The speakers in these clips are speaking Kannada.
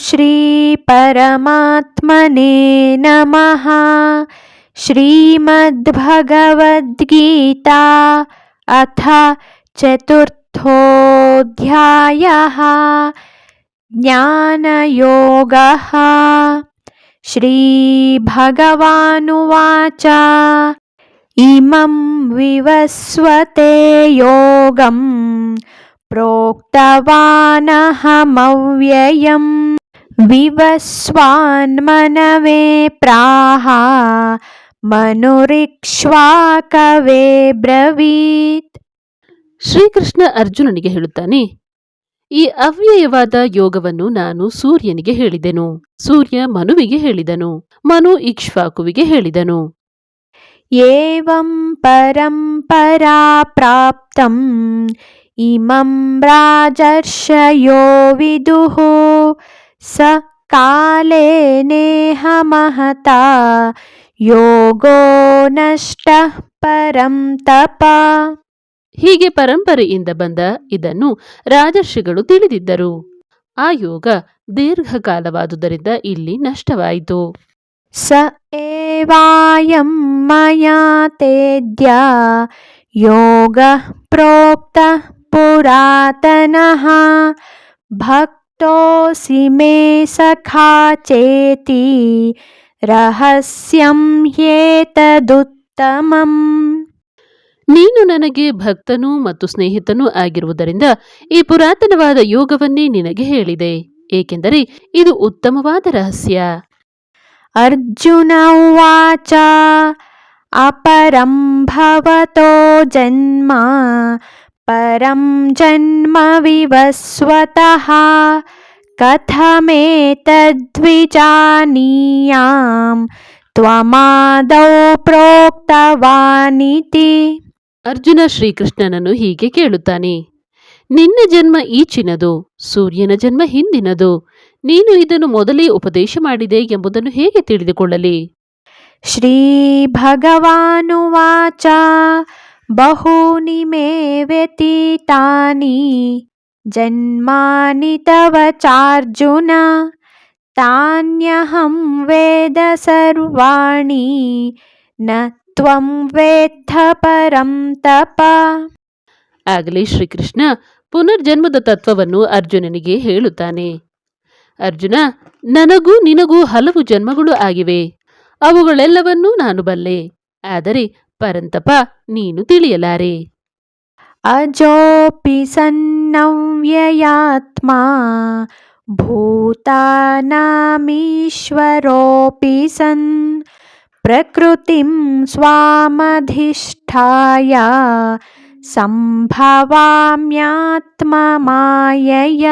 श्रीपरमात्मने नमः। श्रीमद्भगवद्गीता अथ चतुर्थोऽध्यायः। ज्ञानयोगः। श्रीभगवानुवाच। इमं विवस्वते योगं प्रोक्तवानहमव्ययम्। विवस्वान्मनवे प्राह ಮನುರಿಕ್ಷ್ವಾಕವೇ ಬ್ರವೀತ್ ಶ್ರೀಕೃಷ್ಣ ಅರ್ಜುನನಿಗೆ ಹೇಳುತ್ತಾನೆ ಈ ಅವ್ಯಯವಾದ ಯೋಗವನ್ನು ನಾನು ಸೂರ್ಯನಿಗೆ ಹೇಳಿದೆನು ಸೂರ್ಯ ಮನುವಿಗೆ ಹೇಳಿದನು ಮನು ಇಕ್ಷ್ವಾಕುವಿಗೆ ಹೇಳಿದನು ಏವಂ ಪರಂಪರಾ ಪ್ರಾಪ್ತಂ ಇಮಂ ರಾಜರ್ಷಯೋ ವಿದುಃ ನೇಹ ಮಹತಾ ಯೋಗೋ ನಷ್ಟ ಪರಂ ತಪ. ಹೀಗೆ ಪರಂಪರೆಯಿಂದ ಬಂದ ಇದನ್ನು ರಾಜರ್ಷಿಗಳು ತಿಳಿದಿದ್ದರು. ಆ ಯೋಗ ದೀರ್ಘಕಾಲವಾದುದರಿಂದ ಇಲ್ಲಿ ನಷ್ಟವಾಯಿತು. ಸ ಏವಾಯಂ ಮಯಾ ತೇದ್ಯ ಯೋಗ ಪ್ರೋಕ್ತ ಪುರಾತನಃ ಭಕ್ತೋಸಿ ಮೇ ಸಖಾ ಚೇತಿ ರಹಸ್ಯಂ ಹ್ಯೇತದುತ್ತಮಂ ನೀನು ನನಗೆ ಭಕ್ತನೂ ಮತ್ತು ಸ್ನೇಹಿತನೂ ಆಗಿರುವುದರಿಂದ ಈ ಪುರಾತನವಾದ ಯೋಗವನ್ನೇ ನಿನಗೆ ಹೇಳಿದೆ ಏಕೆಂದರೆ ಇದು ಉತ್ತಮವಾದ ರಹಸ್ಯ. ಅರ್ಜುನ ಉವಾಚ ಅಪರಂ ಭವತೋ ಜನ್ಮ ಪರಂ ಜನ್ಮ ವಿವಸ್ವತಃ ಕಥಮೇತದ್ವಿಜಾನೀಯಾಂ ತ್ವಮಾದೌ ಪ್ರೋಕ್ತವಾನಿತಿ ಅರ್ಜುನ ಶ್ರೀಕೃಷ್ಣನನ್ನು ಹೀಗೆ ಕೇಳುತ್ತಾನೆ ನಿನ್ನ ಜನ್ಮ ಈಚಿನದು ಸೂರ್ಯನ ಜನ್ಮ ಹಿಂದಿನದು ನೀನು ಇದನ್ನು ಮೊದಲೇ ಉಪದೇಶ ಮಾಡಿದೆ ಎಂಬುದನ್ನು ಹೇಗೆ ತಿಳಿದುಕೊಳ್ಳಲಿ श्रीभगवानुवाच बहूनि मे व्यतीतानि जन्मानि तव चार्जुन तान्यहं वेद सर्वाणि न त्वं वेत्थ परं तप ಆಗಲೇ ಶ್ರೀಕೃಷ್ಣ ಪುನರ್ಜನ್ಮದ ತತ್ವವನ್ನು ಅರ್ಜುನನಿಗೆ ಹೇಳುತ್ತಾನೆ ಅರ್ಜುನ ನನಗೂ ನಿನಗೂ ಹಲವು ಜನ್ಮಗಳು ಆಗಿವೆ ಅವುಗಳೆಲ್ಲವನ್ನೂ ನಾನು ಬಲ್ಲೆ ಆದರೆ ಪರಂತಪ ನೀನು ತಿಳಿಯಲಾರೆ. ಅಜೋಪಿ ಸನ್ನವ್ಯಯಾತ್ಮ ಭೂತಾನಾಮೀಶ್ವರೋಪಿ ಸನ್ ಪ್ರಕೃತಿಂ ಸ್ವಾಮಧಿಷ್ಠಾಯ ಸಂಭವಾಮ್ಯಾತ್ಮ ಮಾಯಯ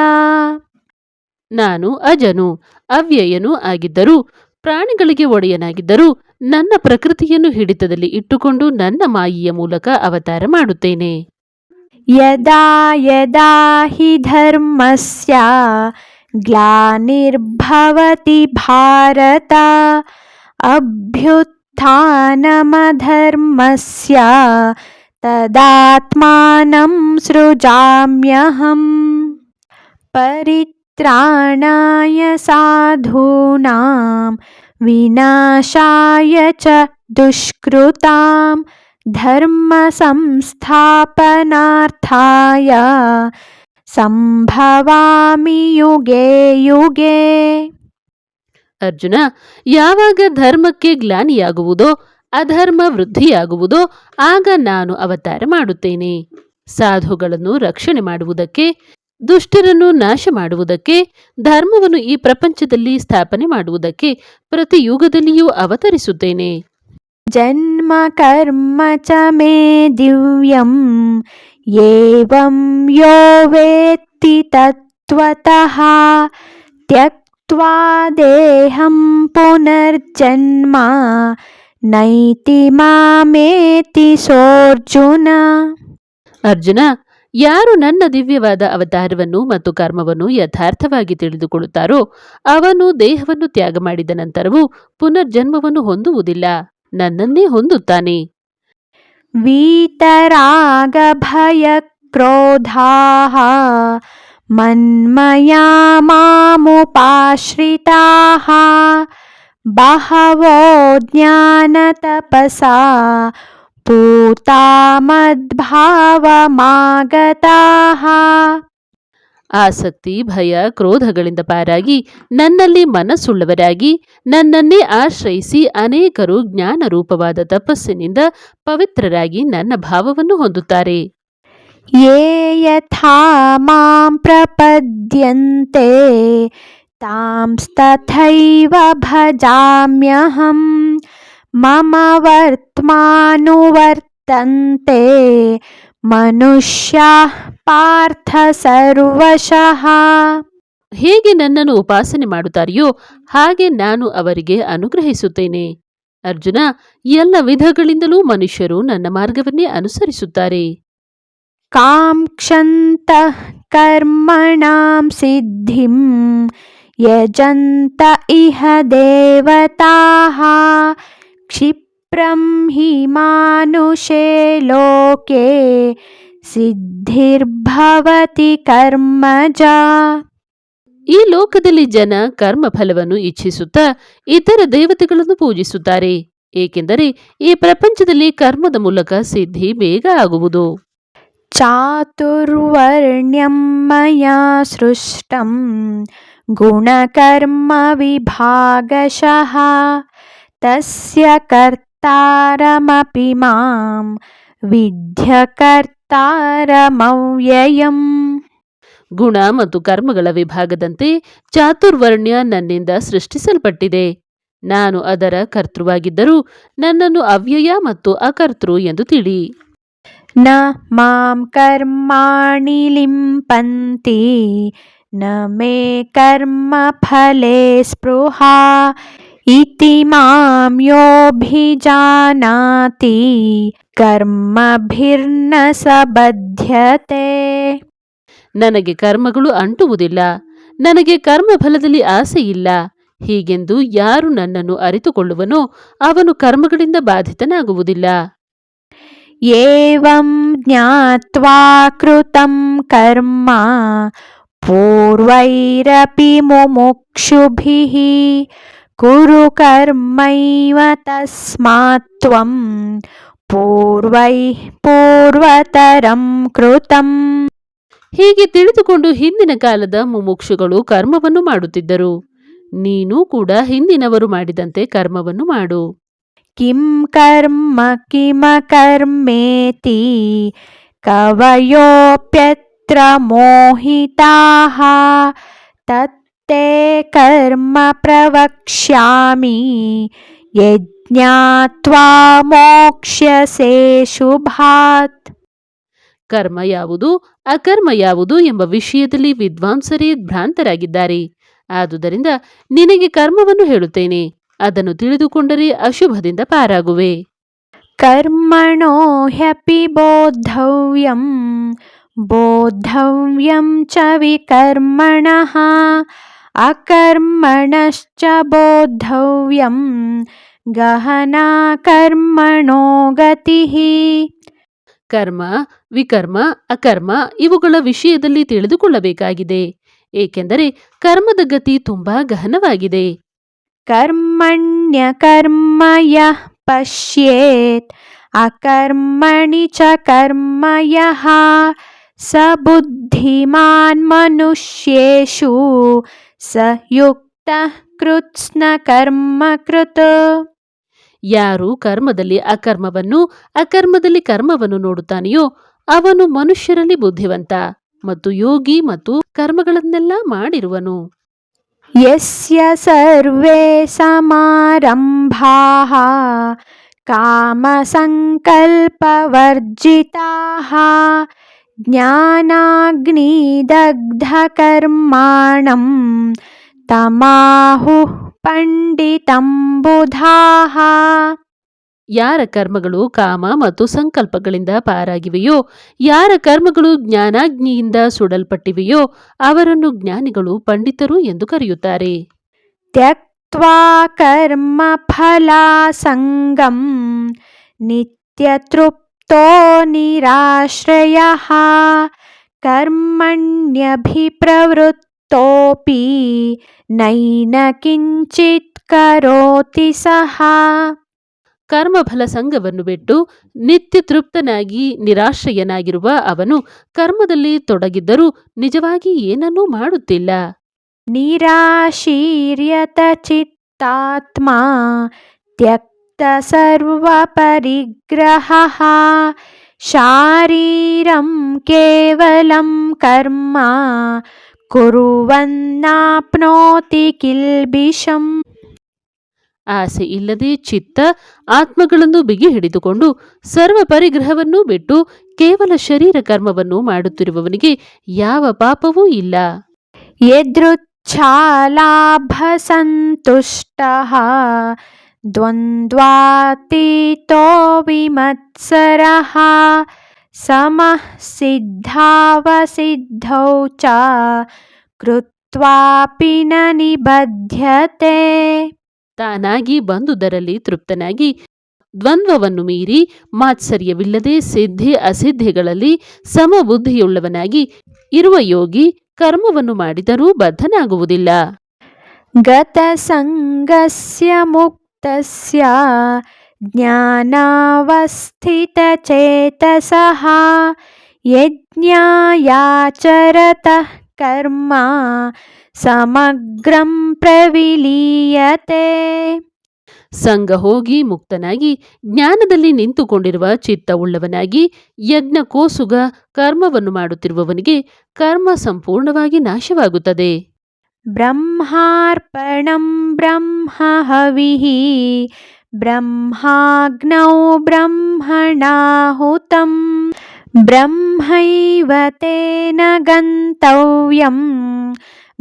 ನಾನು ಅಜನು ಅವ್ಯಯನೂ ಆಗಿದ್ದರೂ ಪ್ರಾಣಿಗಳಿಗೆ ಒಡೆಯನಾಗಿದ್ದರೂ ನನ್ನ ಪ್ರಕೃತಿಯನ್ನು ಹಿಡಿತದಲ್ಲಿ ಇಟ್ಟುಕೊಂಡು ನನ್ನ ಮಾಯಿಯ ಮೂಲಕ ಅವತಾರ ಮಾಡುತ್ತೇನೆ. ಯದಾ ಯದಾ ಹಿ ಧರ್ಮಸ್ಯ ಗ್ಲಾನಿರ್ಭವತಿ ಭಾರತ ಅಭ್ಯುತ್ಥಾನಮಧರ್ಮಸ್ಯ ತದಾತ್ಮಾನಂ ಸೃಜಾಮ್ಯಹಂ. ಪರಿ परित्राणाय साधूनां विनाशाय च दुष्कृतां धर्मसंस्थापनार्थाय सम्भवामि युगे युगे ಅರ್ಜುನ ಯಾವಾಗ ಧರ್ಮಕ್ಕೆ ಗ್ಲಾನಿಯಾಗುವುದೋ ಅಧರ್ಮ ವೃದ್ಧಿಯಾಗುವುದೋ ಆಗ ನಾನು ಅವತಾರ ಮಾಡುತ್ತೇನೆ ಸಾಧುಗಳನ್ನು ರಕ್ಷಣೆ ಮಾಡುವುದಕ್ಕೆ ದುಷ್ಟರನ್ನು ನಾಶ ಮಾಡುವುದಕ್ಕೆ ಧರ್ಮವನ್ನು ಈ ಪ್ರಪಂಚದಲ್ಲಿ ಸ್ಥಾಪನೆ ಮಾಡುವುದಕ್ಕೆ ಪ್ರತಿ ಯುಗದಲ್ಲಿಯೂ ಅವತರಿಸುತ್ತೇನೆ. ಜನ್ಮ ಕರ್ಮ ಚ ಮೇ ದಿವ್ಯಂ ಏವಂ ಯೋ ವೇತ್ತಿ ತತ್ವತಃ ತ್ಯಕ್ವಾ ದೇಹಂ ಪುನರ್ಜನ್ಮ ನೈತಿ ಮಾಮೇತಿ ಸೋರ್ಜುನ. ಅರ್ಜುನ ಯಾರು ನನ್ನ ದಿವ್ಯವಾದ ಅವತಾರವನ್ನು ಮತ್ತು ಕರ್ಮವನ್ನು ಯಥಾರ್ಥವಾಗಿ ತಿಳಿದುಕೊಳ್ಳುತ್ತಾರೋ ಅವನು ದೇಹವನ್ನು ತ್ಯಾಗ ಮಾಡಿದ ನಂತರವೂ ಪುನರ್ಜನ್ಮವನ್ನು ಹೊಂದುವುದಿಲ್ಲ, ನನ್ನನ್ನೇ ಹೊಂದುತ್ತಾನೆ. ವೀತರಾಗ ಭಯ ಕ್ರೋಧಾಹ ಮನ್ಮಯಾ ಮಾಮುಪಾಶ್ರಿತಾಹ ಬಹವೋ ಜ್ಞಾನ ತಪಸಾ ಪೂತಾಮದ್ಭಾವಮಾಗತಾಹ ಆಸಕ್ತಿ ಭಯ ಕ್ರೋಧಗಳಿಂದ ಪಾರಾಗಿ ನನ್ನಲ್ಲಿ ಮನಸ್ಸುಳ್ಳವರಾಗಿ ನನ್ನನ್ನೇ ಆಶ್ರಯಿಸಿ ಅನೇಕರು ಜ್ಞಾನ ರೂಪವಾದ ತಪಸ್ಸಿನಿಂದ ಪವಿತ್ರರಾಗಿ ನನ್ನ ಭಾವವನ್ನು ಹೊಂದುತ್ತಾರೆ. ಯೇ ಯಥಾ ಮಾಂ ಪ್ರಪದ್ಯಂತೆ ತಾಂಸ್ತಥೈವ ಭಜಾಮ್ಯಹಂ. ಮಮ ವರ್ತ್ಮಾನುವರ್ತಂತೆ ಮನುಷ್ಯ ಪಾರ್ಥ ಸರ್ವಶಃ ಹೇಗೆ ನನ್ನನ್ನು ಉಪಾಸನೆ ಮಾಡುತ್ತಾರೆಯೋ ಹಾಗೆ ನಾನು ಅವರಿಗೆ ಅನುಗ್ರಹಿಸುತ್ತೇನೆ. ಅರ್ಜುನ ಎಲ್ಲ ವಿಧಗಳಿಂದಲೂ ಮನುಷ್ಯರು ನನ್ನ ಮಾರ್ಗವನ್ನೇ ಅನುಸರಿಸುತ್ತಾರೆ. ಕಾಂಕ್ಷಂತ ಕರ್ಮಣಾಂ ಸಿದ್ಧಿಂ ಯಜಂತ ಇಹ ದೇವತಾಹ क्षिप्रं हि मानुषे लोके सिद्धिर्भवति कर्मजा ಈ ಲೋಕದಲ್ಲಿ ಜನ ಕರ್ಮಫಲವನ್ನು ಇಚ್ಛಿಸುತ್ತಾ ಇತರ ದೇವತೆಗಳನ್ನು ಪೂಜಿಸುತ್ತಾರೆ ಏಕೆಂದರೆ ಈ ಪ್ರಪಂಚದಲ್ಲಿ ಕರ್ಮದ ಮೂಲಕ ಸಿದ್ಧಿ ಬೇಗ ಆಗುವುದು चातुर्वर्ण्यं मया सृष्टं गुणकर्मविभागशः ತಸ್ಯ ಕರ್ತಾರಮಪಿ ಮಾಂ ವಿದ್ಯಕರ್ತಾರಮವ್ಯಯಂ ಗುಣ ಮತ್ತು ಕರ್ಮಗಳ ವಿಭಾಗದಂತೆ ಚಾತುರ್ವರ್ಣ್ಯ ನನ್ನಿಂದ ಸೃಷ್ಟಿಸಲ್ಪಟ್ಟಿದೆ. ನಾನು ಅದರ ಕರ್ತೃವಾಗಿದ್ದರೂ ನನ್ನನ್ನು ಅವ್ಯಯ ಮತ್ತು ಅಕರ್ತೃ ಎಂದು ತಿಳಿ. ನ ಮಾಂ ಕರ್ಮಾಣಿ ಲಿಂಪಂತಿ ನ ಮೇ ಕರ್ಮ ಫಲೇ ಸ್ಪೃಹಾ इति मां योऽभिजानाति कर्मभिर्न स बध्यते ನನಗೆ ಕರ್ಮಗಳು ಅಂಟುವುದಿಲ್ಲ ನನಗೆ ಕರ್ಮಫಲದಲ್ಲಿ ಆಸೆ ಇಲ್ಲ ಹೀಗೆಂದು ಯಾರು ನನ್ನನ್ನು ಅರಿತುಕೊಳ್ಳುವನೋ ಅವನು ಕರ್ಮಗಳಿಂದ ಬಾಧಿತನಾಗುವುದಿಲ್ಲ एवं ज्ञात्वा कृतं कर्म पूर्वैरपि मुमुक्षुभिः कुरु कर्मैव तस्मात् त्वं पूर्वैः पूर्वतरं कृतम् ಹೀಗೆ ತಿಳಿದುಕೊಂಡು ಹಿಂದಿನ ಕಾಲದ ಮುಮುಕ್ಷುಗಳು ಕರ್ಮವನ್ನು ಮಾಡುತ್ತಿದ್ದರು ನೀನೂ ಕೂಡ ಹಿಂದಿನವರು ಮಾಡಿದಂತೆ ಕರ್ಮವನ್ನು ಮಾಡು किं कर्म किमकर्मेति कवयोऽप्यत्र मोहिताः तत्ते कर्म प्रवक्ष्यामि यज्ञात्वा मोक्ष्यसे शुभात् ಕರ್ಮ ಯಾವುದು ಅಕರ್ಮ ಯಾವುದು ಎಂಬ ವಿಷಯದಲ್ಲಿ ವಿದ್ವಾಂಸರೇ ಭ್ರಾಂತರಾಗಿದ್ದಾರೆ ಆದುದರಿಂದ ನಿನಗೆ ಕರ್ಮವನ್ನು ಹೇಳುತ್ತೇನೆ ಅದನ್ನು ತಿಳಿದುಕೊಂಡರೆ ಅಶುಭದಿಂದ ಪಾರಾಗುವೆ कर्मणो ह्यपि बोद्धव्यं बोद्धव्यं च विकर्मणः अकर्मणश्च बोद्धव्यं गहना कर्मणो गतिः ಕರ್ಮ ವಿಕರ್ಮ ಅಕರ್ಮ ಇವುಗಳ ವಿಷಯದಲ್ಲಿ ತಿಳಿದುಕೊಳ್ಳಬೇಕಾಗಿದೆ ಏಕೆಂದರೆ ಕರ್ಮದ ಗತಿ ತುಂಬಾ ಗಹನವಾಗಿದೆ कर्मण्यकर्म यः पश्येत् अकर्मणि च कर्म यः स ಸ ಯುಕ್ತ ಕೃತ್ಸ್ನ ಕರ್ಮ ಕೃತ. ಯಾರು ಕರ್ಮದಲ್ಲಿ ಅಕರ್ಮವನ್ನು, ಅಕರ್ಮದಲ್ಲಿ ಕರ್ಮವನ್ನು ನೋಡುತ್ತಾನೆಯೋ ಅವನು ಮನುಷ್ಯರಲ್ಲಿ ಬುದ್ಧಿವಂತ ಮತ್ತು ಯೋಗಿ ಮತ್ತು ಕರ್ಮಗಳನ್ನೆಲ್ಲ ಮಾಡಿರುವನು. ಯಸ್ಯ ಸರ್ವೇ ಸಮಾರಂಭಾ ಕಾಮ ಸಂಕಲ್ಪ ವರ್ಜಿತಾ ज्ञानाग्निदग्धकर्माणं तमाहुः पण्डितं बुधाः ಯಾರ ಕರ್ಮಗಳು ಕಾಮ ಮತ್ತು ಸಂಕಲ್ಪಗಳಿಂದ ಪಾರಾಗಿವೆಯೋ ಯಾರ ಕರ್ಮಗಳು ಜ್ಞಾನಾಗ್ನಿಯಿಂದ ಸುಡಲ್ಪಟ್ಟಿವೆಯೋ ಅವರನ್ನು ಜ್ಞಾನಿಗಳು ಪಂಡಿತರು ಎಂದು ಕರೆಯುತ್ತಾರೆ त्यक्त्वा कर्मफलासङ्गं नित्यतृप्तो निराश्रयः कर्मण्यभिप्रवृत्तोऽपि नैन किञ्चित् करोति सः ಕರ್ಮಫಲ ಸಂಘವನ್ನು ಬಿಟ್ಟು ನಿತ್ಯ ತೃಪ್ತನಾಗಿ ನಿರಾಶ್ರಯನಾಗಿರುವ ಅವನು ಕರ್ಮದಲ್ಲಿ ತೊಡಗಿದ್ದರೂ ನಿಜವಾಗಿ ಏನನ್ನೂ ಮಾಡುತ್ತಿಲ್ಲ निराशीर्यत चित्तात्मा त्यक्तसर्वपरिग्रहः शारीरं केवलं कर्म कुर्वन्नाप्नोति किल्बिषम् ಆಸೆ ಇಲ್ಲದೆ ಚಿತ್ತ ಆತ್ಮಗಳನ್ನು ಬಿಗಿ ಹಿಡಿದುಕೊಂಡು ಸರ್ವ ಪರಿಗ್ರಹವನ್ನೂ ಬಿಟ್ಟು ಕೇವಲ ಶರೀರ ಕರ್ಮವನ್ನು ಮಾಡುತ್ತಿರುವವನಿಗೆ ಯಾವ ಪಾಪವೂ ಇಲ್ಲ यदृच्छालाभसन्तुष्टः द्वन्द्वातीतो विमत्सरः समः सिद्धावसिद्धौ च कृत्वापि न निबध्यते ತಾನಾಗಿ ಬಂದುದರಲ್ಲಿ ತೃಪ್ತನಾಗಿ ದ್ವಂದ್ವವನ್ನು ಮೀರಿ ಮಾತ್ಸರ್ಯವಿಲ್ಲದೆ ಸಿದ್ಧಿ ಅಸಿದ್ಧಿಗಳಲ್ಲಿ ಸಮಬುದ್ಧಿಯುಳ್ಳವನಾಗಿ ಇರುವ ಯೋಗಿ ಕರ್ಮವನ್ನು ಮಾಡಿದರೂ ಬದ್ಧನಾಗುವುದಿಲ್ಲ गतसङ्गस्य मुक्तस्य ज्ञानावस्थितचेतसः यज्ञायाचरतः कर्म ಸಮಗ್ರಂ ಪ್ರವಿಲೀಯತೆ ಸಂಘ ಹೋಗಿ ಮುಕ್ತನಾಗಿ ಜ್ಞಾನದಲ್ಲಿ ನಿಂತುಕೊಂಡಿರುವ ಚಿತ್ತವುಳ್ಳವನಾಗಿ ಯಜ್ಞ ಕೋಸುಗ ಕರ್ಮವನ್ನು ಮಾಡುತ್ತಿರುವವನಿಗೆ ಕರ್ಮ ಸಂಪೂರ್ಣವಾಗಿ ನಾಶವಾಗುತ್ತದೆ ಬ್ರಹ್ಮಾರ್ಪಣಂ ಬ್ರಹ್ಮ ब्रह्माग्नौ ಬ್ರಹ್ಮಾಗ್ನೌ ಬ್ರಹ್ಮಣಾಹುತಂ तेन गन्तव्यम्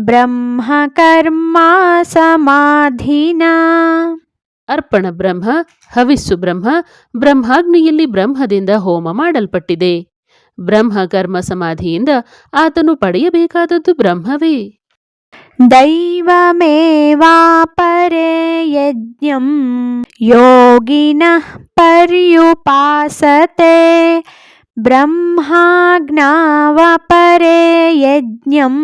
ब्रह्मकर्मा समाधिना ಅರ್ಪಣ ಬ್ರಹ್ಮ, ಹವಿಸ್ಸು ಬ್ರಹ್ಮ, ಬ್ರಹ್ಮಾಗ್ನಿಯಲ್ಲಿ ಬ್ರಹ್ಮದಿಂದ ಹೋಮ ಮಾಡಲ್ಪಟ್ಟಿದೆ. ಬ್ರಹ್ಮ ಕರ್ಮ ಸಮಾಧಿಯಿಂದ ಆತನು ಪಡೆಯಬೇಕಾದದ್ದು ಬ್ರಹ್ಮವೇ. दैवमेवापरे यज्ञं योगिनः पर्युपासते ब्रह्माज्ञावपरे यज्ञं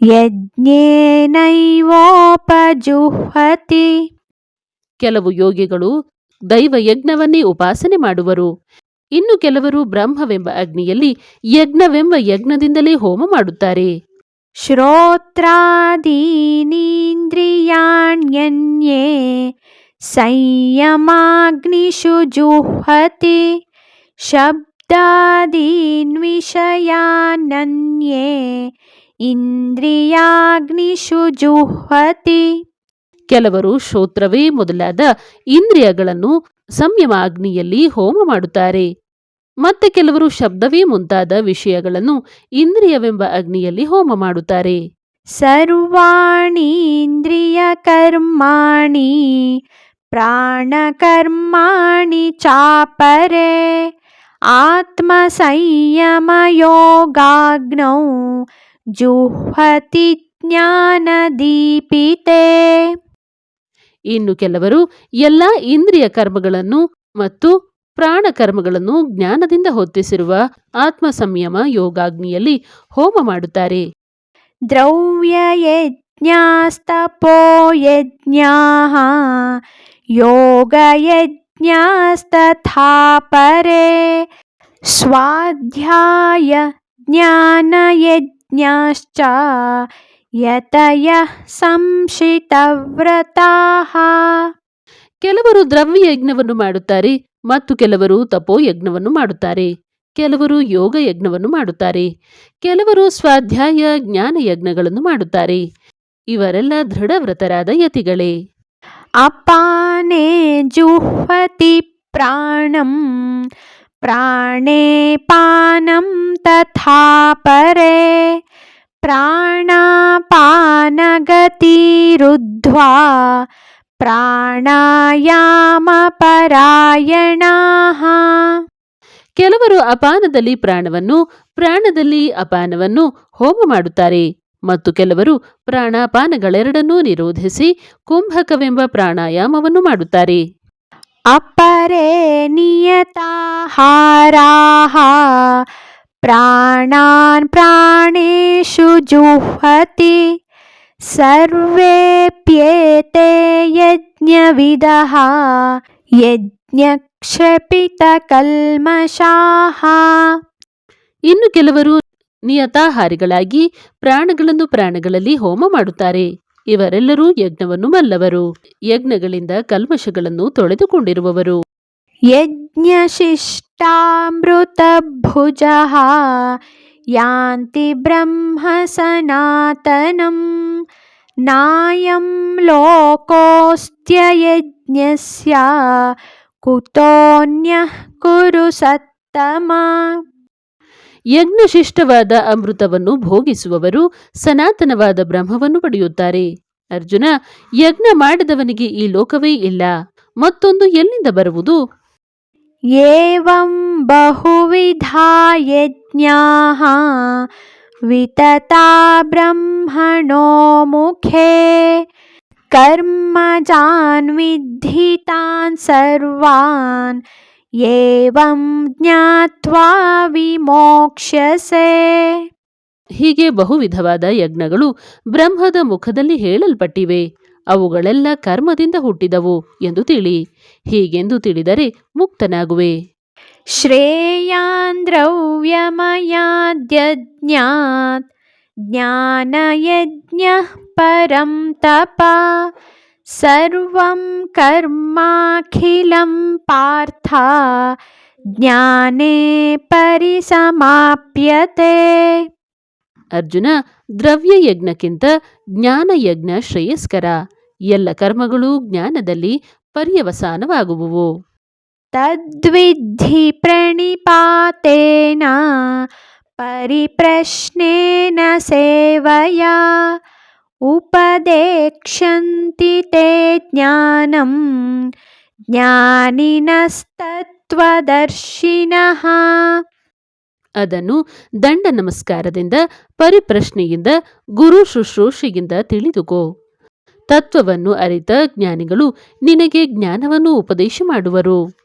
ಯಜ್ಞೇನೈವೋಪಜುಹತಿ ಕೆಲವು ಯೋಗಿಗಳು ದೈವ ಯಜ್ಞವನ್ನೇ ಉಪಾಸನೆ ಮಾಡುವರು ಇನ್ನು ಕೆಲವರು ಬ್ರಹ್ಮವೆಂಬ ಅಗ್ನಿಯಲ್ಲಿ ಯಜ್ಞವೆಂಬ ಯಜ್ಞದಿಂದಲೇ ಹೋಮ ಮಾಡುತ್ತಾರೆ श्रोत्रादीनीन्द्रियाण्यन्ये संयमाग्निषु जुह्वति शब्दादीन् विषयानन्ये ಇಂದ್ರಿಯಾಗ್ನಿಷು ಜುಹ್ವತಿ ಕೆಲವರು ಶ್ರೋತ್ರವೇ ಮೊದಲಾದ ಇಂದ್ರಿಯಗಳನ್ನು ಸಂಯಮ ಅಗ್ನಿಯಲ್ಲಿ ಹೋಮ ಮಾಡುತ್ತಾರೆ ಮತ್ತೆ ಕೆಲವರು ಶಬ್ದವೇ ಮುಂತಾದ ವಿಷಯಗಳನ್ನು ಇಂದ್ರಿಯವೆಂಬ ಅಗ್ನಿಯಲ್ಲಿ ಹೋಮ ಮಾಡುತ್ತಾರೆ. ಸರ್ವಾಣಿ ಇಂದ್ರಿಯ ಕರ್ಮಾಣಿ ಪ್ರಾಣಕರ್ಮಾಣಿ ಚಾಪರೆ ಆತ್ಮ ಸಂಯಮ ಯೋಗಾಗ್ನೌ ಜುಹ್ವತಿ ಜ್ಞಾನದೀಪಿತೆ. ಇನ್ನು ಕೆಲವರು ಎಲ್ಲ ಇಂದ್ರಿಯ ಕರ್ಮಗಳನ್ನು ಮತ್ತು ಪ್ರಾಣ ಕರ್ಮಗಳನ್ನು ಜ್ಞಾನದಿಂದ ಹೊತ್ತಿಸಿರುವ ಆತ್ಮ ಸಂಯಮ ಯೋಗಾಗ್ನಿಯಲ್ಲಿ ಹೋಮ ಮಾಡುತ್ತಾರೆ. ದ್ರವ್ಯ ಯಜ್ಞಾಸ್ತಪೋ ಯಜ್ಞ ಯೋಗ ಯಜ್ಞಾಸ್ತಥಾಪರೇ ಸ್ವಾಧ್ಯಾಯ ಜ್ಞಾನ ಯಜ್ಞಾಶ್ಚ ಯತಯ ಸಂಶಿತವ್ರತಃ. ಕೆಲವರು ದ್ರವ್ಯ ಯಜ್ಞವನ್ನು ಮಾಡುತ್ತಾರೆ ಮತ್ತು ಕೆಲವರು ತಪೋ ಯಜ್ಞವನ್ನು ಮಾಡುತ್ತಾರೆ, ಕೆಲವರು ಯೋಗ ಯಜ್ಞವನ್ನು ಮಾಡುತ್ತಾರೆ, ಕೆಲವರು ಸ್ವಾಧ್ಯಾಯ ಜ್ಞಾನ ಯಜ್ಞಗಳನ್ನು ಮಾಡುತ್ತಾರೆ. ಇವರೆಲ್ಲ ದೃಢವ್ರತರಾದ ಯತಿಗಳೇ. ಅಪಾನೇ ಜುಹತಿ ಪ್ರಾಣಂ, ಪ್ರಾಣೇ ಪಾನಂ ತಥಾ ಪರೇ ಪ್ರಾಣಾಯಾಮ ಪ್ರಾಣಾಯಾಮಪರಾಯಣಾಹ ಕೆಲವರು ಅಪಾನದಲ್ಲಿ ಪ್ರಾಣವನ್ನು ಪ್ರಾಣದಲ್ಲಿ ಅಪಾನವನ್ನು ಹೋಮ ಮಾಡುತ್ತಾರೆ. ಮತ್ತು ಕೆಲವರು ಪ್ರಾಣಾಪಾನಗಳೆರಡನ್ನೂ ನಿರೋಧಿಸಿ ಕುಂಭಕವೆಂಬ ಪ್ರಾಣಾಯಾಮವನ್ನು ಮಾಡುತ್ತಾರೆ. ಅಪರೇ ನಿಯತಾಹಾರಾಹ. ಪ್ರಾಣಾನ್ ಪ್ರಾಣೇಶು ಜುಹತಿ सर्वेऽप्येते यज्ञविदः यज्ञक्षपितकल्मषाः ಇನ್ನು ಕೆಲವರು ನಿಯತಾಹಾರಿಗಳಾಗಿ ಪ್ರಾಣಗಳನ್ನು ಪ್ರಾಣಗಳಲ್ಲಿ ಹೋಮ ಮಾಡುತ್ತಾರೆ ಇವರೆಲ್ಲರೂ ಯಜ್ಞವನ್ನು ಬಲ್ಲವರು ಯಜ್ಞಗಳಿಂದ ಕಲ್ಮಶಗಳನ್ನು ತೊಳೆದುಕೊಂಡಿರುವವರು यज्ञशिष्टामृतभुजः यान्ति ब्रह्म सनातनं नायं लोकोऽस्त्ययज्ञस्य कुतोऽन्यः कुरु सत्तमा ಯಜ್ಞಶಿಷ್ಟವಾದ ಅಮೃತವನ್ನು ಭೋಗಿಸುವವರು ಸನಾತನವಾದ ಬ್ರಹ್ಮವನ್ನು ಪಡೆಯುತ್ತಾರೆ ಅರ್ಜುನ ಯಜ್ಞ ಮಾಡಿದವನಿಗೆ ಈ ಲೋಕವೇ ಇಲ್ಲ ಮತ್ತೊಂದು ಎಲ್ಲಿಂದ ಬರುವುದು एवं बहुविधा यज्ञाः वितता ब्रह्मणो मुखे कर्मजान् विद्धितान् सर्वान् एवं ज्ञात्वा विमोक्ष्यसे ಹೀಗೆ ಬಹುವಿಧವಾದ ಯಜ್ಞಗಳು ಬ್ರಹ್ಮದ ಮುಖದಲ್ಲಿ ಹೇಳಲ್ಪಟ್ಟಿವೆ ಅವುಗಳೆಲ್ಲ ಕರ್ಮದಿಂದ ಹುಟ್ಟಿದವು ಎಂದು ತಿಳಿ ಹೀಗೆಂದು ತಿಳಿದರೆ ಮುಕ್ತನಾಗುವೆ श्रेयान् द्रव्यमयाद्यज्ञात् ज्ञानयज्ञः परं तप सर्वं कर्माखिलं पार्थ ज्ञाने परिसमाप्यते ಅರ್ಜುನ ದ್ರವ್ಯ ಯಜ್ಞಕ್ಕಿಂತ ಜ್ಞಾನ ಯಜ್ಞ ಶ್ರೇಯಸ್ಕರ ಎಲ್ಲ ಕರ್ಮಗಳು ಜ್ಞಾನದಲ್ಲಿ ಪರ್ಯವಸಾನವಾಗುವುವು तद्विद्धि प्रणिपातेन परिप्रश्नेन सेवया उपदेक्ष्यन्ति ते ज्ञानं ज्ञानिनस्तत्त्वदर्शिनः ಅದನ್ನು ದಂಡ ನಮಸ್ಕಾರದಿಂದ ಪರಿಪ್ರಶ್ನೆಯಿಂದ ಗುರು ಶುಶ್ರೂಷೆಯಿಂದ ತಿಳಿದುಕೋ ತತ್ವವನ್ನು ಅರಿತ ಜ್ಞಾನಿಗಳು ನಿನಗೆ ಜ್ಞಾನವನ್ನು ಉಪದೇಶ ಮಾಡುವರು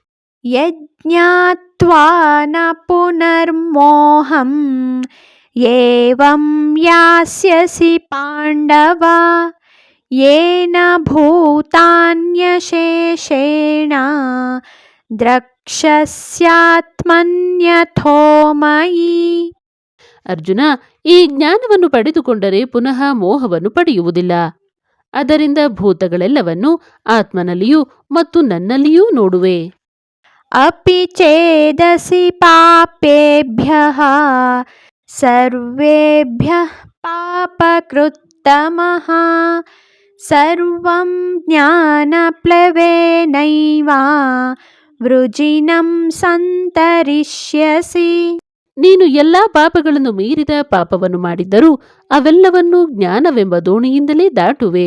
यज्ञात्वा न पुनर्मोहम् एवं यास्यसि पाण्डव येन भूतान्यशेषेण द्रक्ष्यस्यात्मन्यथो मयि ಅರ್ಜುನ ಈ ಜ್ಞಾನವನ್ನು ಪಡೆದುಕೊಂಡರೆ ಪುನಃ ಮೋಹವನ್ನು ಪಡೆಯುವುದಿಲ್ಲ ಅದರಿಂದ ಭೂತಗಳೆಲ್ಲವನ್ನು ಆತ್ಮನಲ್ಲಿಯೂ ಮತ್ತು ನನ್ನಲ್ಲಿಯೂ ನೋಡುವೆ अपि चेदसि पापेभ्यः सर्वेभ्यः पापकृत्तमः सर्वं ज्ञानप्लवेनैव वृजिनं सन्तरिष्यसि ನೀನು ಎಲ್ಲಾ ಪಾಪಗಳನ್ನು ಮೀರಿದ ಪಾಪವನ್ನು ಮಾಡಿದ್ದರೂ ಅವೆಲ್ಲವನ್ನೂ ಜ್ಞಾನವೆಂಬ ದೋಣಿಯಿಂದಲೇ ದಾಟುವೆ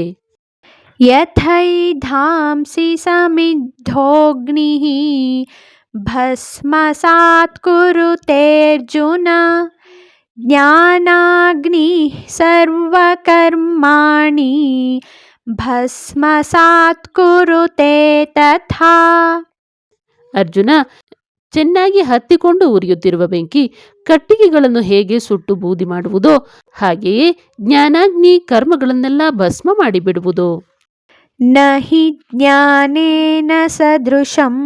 यथैधांसि समिद्धोऽग्निः भस्मसात् कुरुतेऽर्जुन ज्ञानाग्निः सर्वकर्माणि भस्मसात् कुरुते तथा ಅರ್ಜುನ ಚೆನ್ನಾಗಿ ಹತ್ತಿಕೊಂಡು ಉರಿಯುತ್ತಿರುವ ಬೆಂಕಿ ಕಟ್ಟಿಗೆಗಳನ್ನು ಹೇಗೆ ಸುಟ್ಟು ಬೂದಿ ಮಾಡುವುದೋ ಹಾಗೆಯೇ ಜ್ಞಾನಾಗ್ನಿ ಕರ್ಮಗಳನ್ನೆಲ್ಲ ಭಸ್ಮ ಮಾಡಿಬಿಡುವುದು न हि ज्ञानेन सदृशं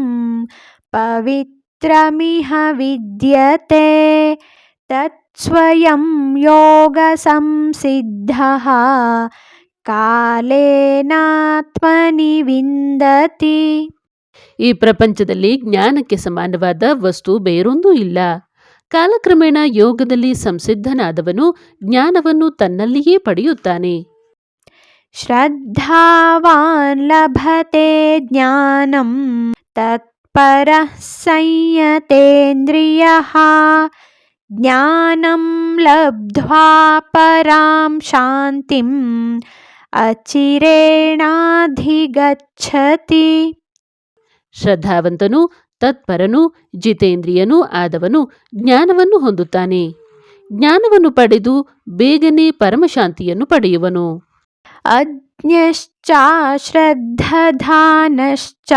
पवित्रमिह विद्यते तत्स्वयं योगसंसिद्धः कालेनात्मनि विन्दति ಈ ಪ್ರಪಂಚದಲ್ಲಿ ಜ್ಞಾನಕ್ಕೆ ಸಮಾನವಾದ ವಸ್ತು ಬೇರೊಂದೂ ಇಲ್ಲ ಕಾಲಕ್ರಮೇಣ ಯೋಗದಲ್ಲಿ ಸಂಸಿದ್ಧನಾದವನು ಜ್ಞಾನವನ್ನು ತನ್ನಲ್ಲಿಯೇ ಪಡೆಯುತ್ತಾನೆ श्रद्धावान् लभते ज्ञानं तत्परः संयतेन्द्रियः ज्ञानं लब्ध्वा परां शान्तिम् अचिरेणाधिगच्छति ಶ್ರದ್ಧಾವಂತನು ತತ್ಪರನು ಜಿತೇಂದ್ರಿಯನೂ ಆದವನು ಜ್ಞಾನವನ್ನು ಹೊಂದುತ್ತಾನೆ ಜ್ಞಾನವನ್ನು ಪಡೆದು ಬೇಗನೆ ಪರಮಶಾಂತಿಯನ್ನು ಪಡೆಯುವನು अज्ञश्च श्रद्धधानश्च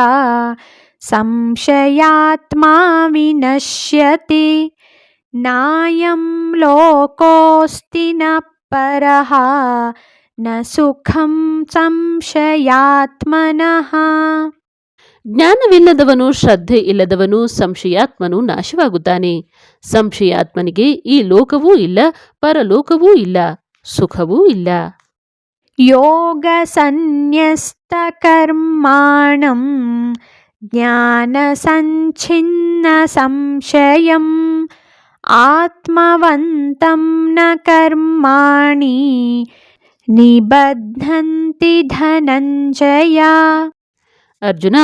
संशयात्मा विनश्यति नायं लोकोऽस्ति न परः न सुखं संशयात्मनः ಜ್ಞಾನವಿಲ್ಲದವನು ಶ್ರದ್ಧೆ ಇಲ್ಲದವನು ಸಂಶಯಾತ್ಮನು ನಾಶವಾಗುತ್ತಾನೆ ಸಂಶಯಾತ್ಮನಿಗೆ ಈ ಲೋಕವೂ ಇಲ್ಲ ಪರಲೋಕವೂ ಇಲ್ಲ ಸುಖವೂ ಇಲ್ಲ योगसन्न्यस्तकर्माणं ज्ञानसञ्छिन्नसंशयम् आत्मवन्तं न कर्माणि निबध्नन्ति धनञ्जय ಅರ್ಜುನ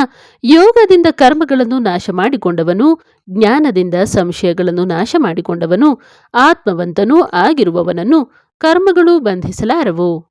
ಯೋಗದಿಂದ ಕರ್ಮಗಳನ್ನು ನಾಶ ಮಾಡಿಕೊಂಡವನು ಜ್ಞಾನದಿಂದ ಸಂಶಯಗಳನ್ನು ನಾಶ ಮಾಡಿಕೊಂಡವನು ಆತ್ಮವಂತನೂ ಆಗಿರುವವನನ್ನು ಕರ್ಮಗಳು ಬಂಧಿಸಲಾರವು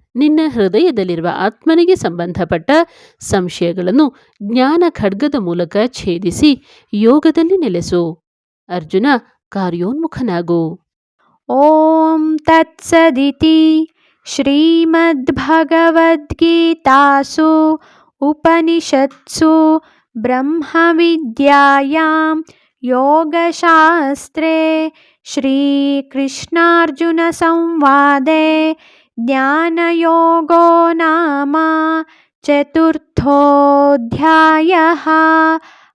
ನಿನ್ನ ಹೃದಯದಲ್ಲಿರುವ ಆತ್ಮನಿಗೆ ಸಂಬಂಧಪಟ್ಟ ಸಂಶಯಗಳನ್ನು ಜ್ಞಾನ ಖಡ್ಗದ ಮೂಲಕ ಛೇದಿಸಿ ಯೋಗದಲ್ಲಿ ನೆಲೆಸು ಅರ್ಜುನ ಕಾರ್ಯೋನ್ಮುಖನಾಗು ॐ तत्सदिति श्रीमद्भगवद्गीतासु उपनिषत्सु ब्रह्मविद्यायां योगशास्त्रे श्रीकृष्णार्जुनसंवादे ज्ञानयोगो नाम चतुर्थोऽध्यायः।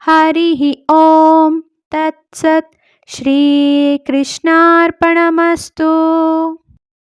हरिः ॐ तत्सत् श्रीकृष्णार्पणमस्तु।